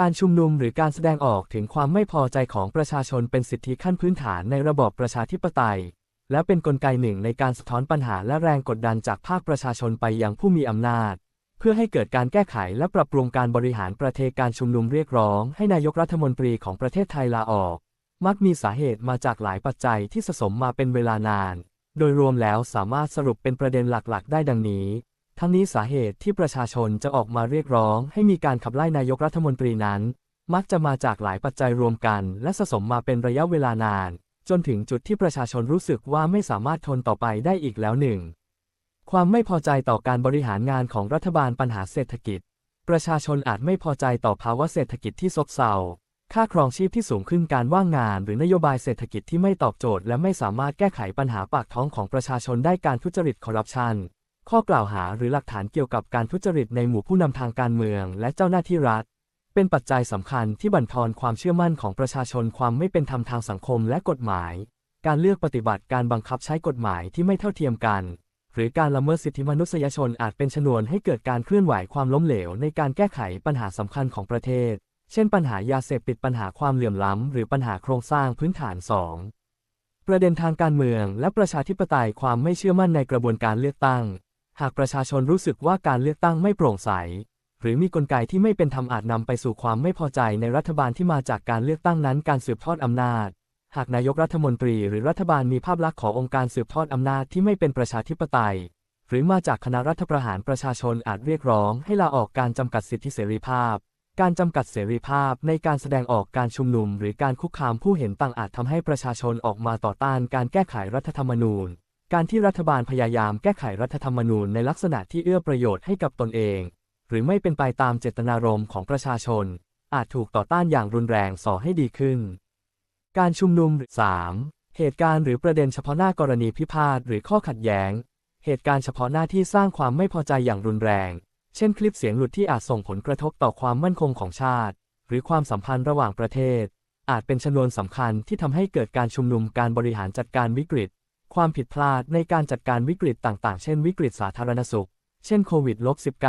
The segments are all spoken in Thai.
การชุมนุมหรือการแสดงออกถึงความไม่พอใจของประชาชนเป็นสิทธิขั้นพื้นฐานในระบอบประชาธิปไตย และเป็นนกลไกหนึ่งในการสะท้อนปัญหาและแรงกดดันจากภาคประชาชนไปยังผู้มีอำนาจ เพื่อให้เกิดการแก้ไขและปรับปรุงการบริหารประเทศการชุมนุมเรียกร้อง ให้นายกรัฐมนตรีของประเทศไทยลาออก มักมีสาเหตุมาจากหลายปัจจัยที่สะสมมาเป็นเวลานาน โดยรวมแล้วสามารถสรุปเป็นประเด็นหลักๆ ได้ดังนี้ ทั้งนี้สาเหตุที่ประชาชนจะออกมาเรียกร้องให้มีการขับไล่นายกรัฐมนตรีนั้น มักจะมาจากหลายปัจจัยรวมกัน และสะสมมาเป็นระยะเวลานาน จนถึงจุดที่ประชาชนรู้สึกว่าไม่สามารถทนต่อไปได้อีกแล้วหนึ่ง ความไม่พอใจต่อการบริหารงานของรัฐบาลปัญหาเศรษฐกิจ ประชาชนอาจไม่พอใจต่อภาวะเศรษฐกิจที่ซบเซาค่าครองชีพที่สูงขึ้นการว่างงาน หรือนโยบายเศรษฐกิจที่ไม่ตอบโจทย์ และไม่สามารถแก้ไขปัญหาปากท้องของประชาชนได้การทุจริตคอร์รัปชัน ข้อกล่าวหาหรือหลักฐานเกี่ยวกับการทุจริตในหมู่ผู้นำทางการเมืองและเจ้าหน้าที่รัฐ เป็นปัจจัยสำคัญที่บั่นทอนความเชื่อมั่นของประชาชนความไม่เป็นธรรมทางสังคมและกฎหมาย การเลือกปฏิบัติการบังคับใช้กฎหมายที่ไม่เท่าเทียมกัน หรือการละเมิดสิทธิมนุษยชนอาจเป็นชนวนให้เกิดการเคลื่อนไหวความล้มเหลวในการแก้ไขปัญหาสำคัญของประเทศ เช่น ปัญหายาเสพติดปัญหาความเหลื่อมล้ำหรือปัญหาโครงสร้างพื้นฐาน 2. ประเด็นทางการเมืองและประชาธิปไตยความไม่เชื่อมั่นในกระบวนการเลือกตั้ง หากประชาชนรู้สึกว่าการเลือกตั้งไม่โปร่งใส หรือมีกลไกที่ไม่เป็นธรรมอาจนำไปสู่ความไม่พอใจในรัฐบาลที่มาจากการเลือกตั้งนั้นการสืบทอดอำนาจ หากนายกรัฐมนตรีหรือรัฐบาลมีภาพลักษณ์ขององค์การสืบทอดอำนาจที่ไม่เป็นประชาธิปไตย หรือมาจากคณะรัฐประหารประชาชนอาจเรียกร้อง ให้ลาออกการจำกัดสิทธิเสรีภาพ การจำกัดเสรีภาพในการแสดงออกการชุมนุม หรือการคุกคามผู้เห็นต่างอาจทำให้ประชาชนออกมาต่อต้านการแก้ไขรัฐธรรมนูญ การที่รัฐบาลพยายามแก้ไขรัฐธรรมนูญในลักษณะที่เอื้อประโยชน์ให้กับตนเอง หรือไม่เป็นไปตามเจตนารมณ์ของประชาชน อาจถูกต่อต้านอย่างรุนแรงส่อให้ดีขึ้น การชุมนุม 3. เหตุการณ์หรือประเด็นเฉพาะหน้ากรณีพิพาทหรือข้อขัดแย้ง เหตุการณ์เฉพาะหน้าที่สร้างความไม่พอใจอย่างรุนแรง เช่น คลิปเสียงหลุดที่อาจส่งผลกระทบต่อความมั่นคงของชาติ หรือความสัมพันธ์ระหว่างประเทศ อาจเป็นชนวนสำคัญที่ทำให้เกิดการชุมนุมการบริหารจัดการวิกฤต ความผิดพลาดในการจัดการวิกฤตต่างๆ เช่นวิกฤตสาธารณสุข เช่นโควิด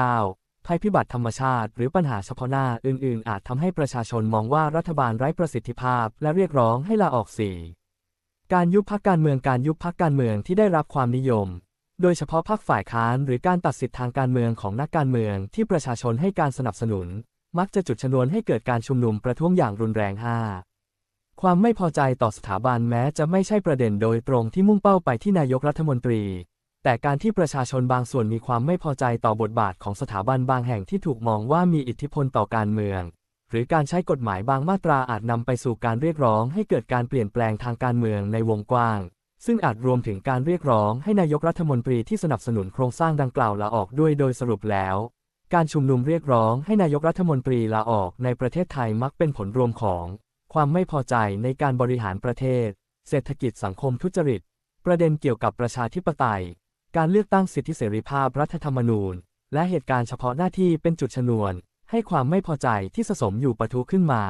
-19 ภัยพิบัติธรรมชาติ หรือปัญหาเฉพาะหน้าอื่น ๆ อาจทำให้ประชาชนมองว่ารัฐบาลไร้ประสิทธิภาพ และเรียกร้องให้ลาออกสี่การยุบพักการเมืองการยุบพักการเมืองที่ได้รับความนิยม โดยเฉพาะพรรคฝ่ายค้านหรือการตัดสิทธิทางการเมืองของนักการเมืองที่ประชาชนให้การสนับสนุน มักจะจุดชนวนให้เกิดการชุมนุมประท้วงอย่างรุนแรง 5. ความไม่พอใจต่อสถาบันแม้จะไม่ใช่ประเด็นโดยตรงที่มุ่งเป้าไปที่นายกรัฐมนตรี แต่การที่ประชาชนบางส่วนมีความไม่พอใจต่อบทบาทของสถาบันบางแห่งที่ถูกมองว่ามีอิทธิพลต่อการเมือง หรือการใช้กฎหมายบางมาตราอาจนำไปสู่การเรียกร้องให้เกิดการเปลี่ยนแปลงทางการเมืองในวงกว้าง ซึ่งอาจรวมถึงการเรียกร้องให้นายกรัฐมนตรีที่สนับสนุนโครงสร้างดังกล่าวลาออกด้วยโดยสรุปแล้วการชุมนุมเรียกร้องให้นายกรัฐมนตรีลาออกในประเทศไทยมักเป็นผลรวมของ ความไม่พอใจในการบริหารประเทศ เศรษฐกิจสังคมทุจริต ประเด็นเกี่ยวกับประชาธิปไตย การเลือกตั้งสิทธิเสรีภาพรัฐธรรมนูญ และเหตุการณ์เฉพาะหน้าที่เป็นจุดชนวน ให้ความไม่พอใจที่สะสมอยู่ปะทุขึ้นมา